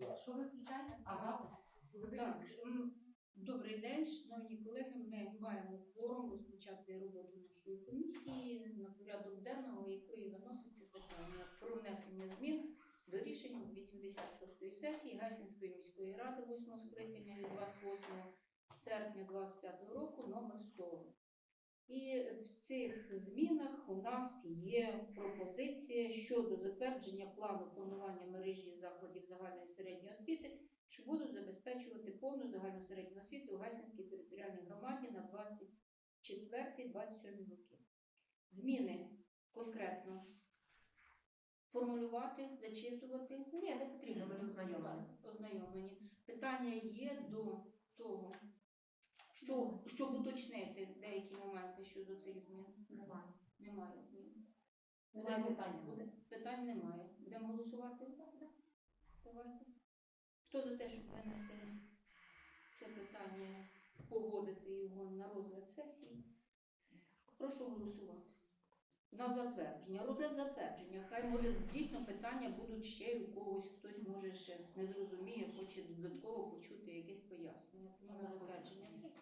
за? Що ви включаєте? А запис? Так, добрий день, шановні колеги. Ми маємо форум розпочати роботу нашої комісії, на порядок денного якої виноситься питання про внесення змін до рішень 86-ї сесії Гайсинської міської ради 8 скликання від 28 серпня 25 року номер 40. І в цих змінах у нас є пропозиція щодо затвердження плану формування мережі закладів загальної середньої освіти що будуть забезпечувати повну загальну середню освіту у Гайсинській територіальній громаді на 24-27 роки. Зміни конкретно формулювати, зачитувати. Ні, не потрібно, ми ж. Ознайомлені. Питання є до того, що, щоб уточнити деякі моменти щодо цих змін. Немає. Немає змін. Немає питань. буде- Питань немає. Будемо голосувати? Давайте. Хто за те, щоб винести це питання, погодити його на розгляд сесії? Прошу голосувати. На затвердження. Розгляд затвердження. Хай може дійсно питання будуть ще й у когось, хтось може ще не зрозуміє, хоче додатково почути якесь пояснення. Тому на затвердження сесії